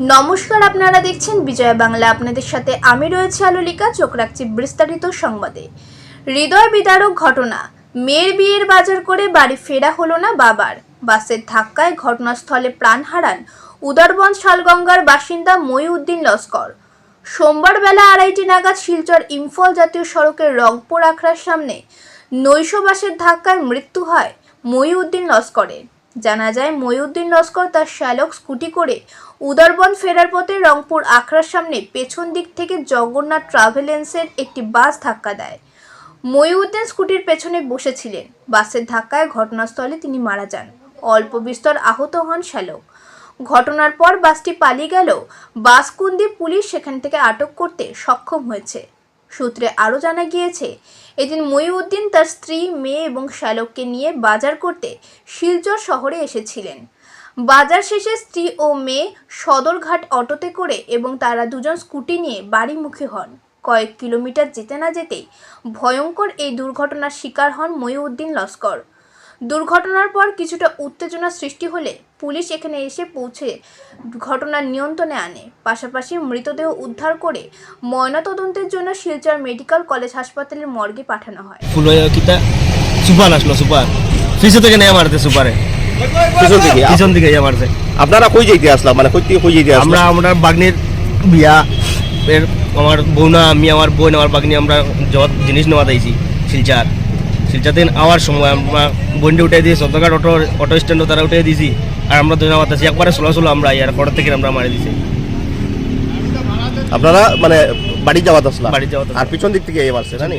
নমস্কার, আপনারা দেখছেন বিজয় বাংলা। আপনাদের সাথে আমি রয়েছে আলোলিকা, চোখ রাখছি বিস্তারিত সংবাদে। হৃদয় বিদারক ঘটনা, মেয়ের বিয়ের বাজার করে বাড়ি ফেরা হলো না বাবার। বাসের ধাক্কায় ঘটনাস্থলে প্রাণ হারান উদরবন শালগঙ্গার বাসিন্দা মইউদ্দিন লস্কর। সোমবার বেলা আড়াইটি নাগাদ শিলচর ইম্ফল জাতীয় সড়কের রংপুর আখড়ার সামনে নৈশ বাসের ধাক্কায় মৃত্যু হয় মইউদ্দিন লস্করের। জানা যায় ময়ুদ্দিন লস্কর তার শ্যালক স্কুটি করে উদরবন ফেরার পথে রংপুর আখড়ার সামনে পেছন দিক থেকে জগন্নাথ ট্রাভেলেন্সের একটি বাস ধাক্কা দেয়। মইউদ্দিন স্কুটির পেছনে বসেছিলেন। বাসের ধাক্কায় ঘটনাস্থলে তিনি মারা যান। অল্প বিস্তর আহত হন শ্যালক। ঘটনার পর বাসটি পালিয়ে গেল বাসকুন্দি পুলিশ সেখান থেকে আটক করতে সক্ষম হয়েছে। সূত্রে আরও জানা গিয়েছে, এদিন মইউদ্দিন তার স্ত্রী, মেয়ে এবং শ্যালককে নিয়ে বাজার করতে শিলচর শহরে এসেছিলেন। বাজার শেষে স্ত্রী ও মেয়ে সদরঘাট অটোতে করে এবং তারা দুজন স্কুটি নিয়ে বাড়িমুখী হন। কয়েক কিলোমিটার যেতে না যেতেই ভয়ঙ্কর এই দুর্ঘটনার শিকার হন মইউদ্দিন লস্কর। দুর্ঘটনার পর কিছুটা উত্তেজনা সৃষ্টি হলে পুলিশ এখানে এসে পৌঁছে ঘটনার নিয়ন্ত্রণে আনে। পাশাপাশি মৃতদেহ উদ্ধার করে ময়নাতদন্তের জন্য শিলচর মেডিকেল কলেজ হাসপাতালের মর্গে পাঠানো হয়। ফুল সুপার আসলো সুপার। পিছন থেকে নেই মারতে সুপারে। পিছন থেকে? পিছন থেকে ইয়ে মারছে। আপনারা কই যাইতে আসলাম? মানে কই থেকে কই যাইতে আসলাম? আমরা আমরা বাগনির বিয়া এর আমার বৌনা আমি আমার বোন আমার বাগনি আমরা যত জিনিস নেওয়া দিয়েছি শিলচার। শিলচার থেকে আওয়ার সময় আমরা বন্ডে উঠে দিয়েছি সদরঘাট অটো অটো স্ট্যান্ডও তারা উঠে দিয়েছি। আর আমরা দুজন আমার একবারে ষোলো ষোলো আমরা ইয়ার পর থেকে আমরা মারি দিয়েছি। আপনারা মানে বাড়ি যাওয়া আসলাম বাড়ি যাওয়াত আর পিছন দিক থেকে এবার সেটা না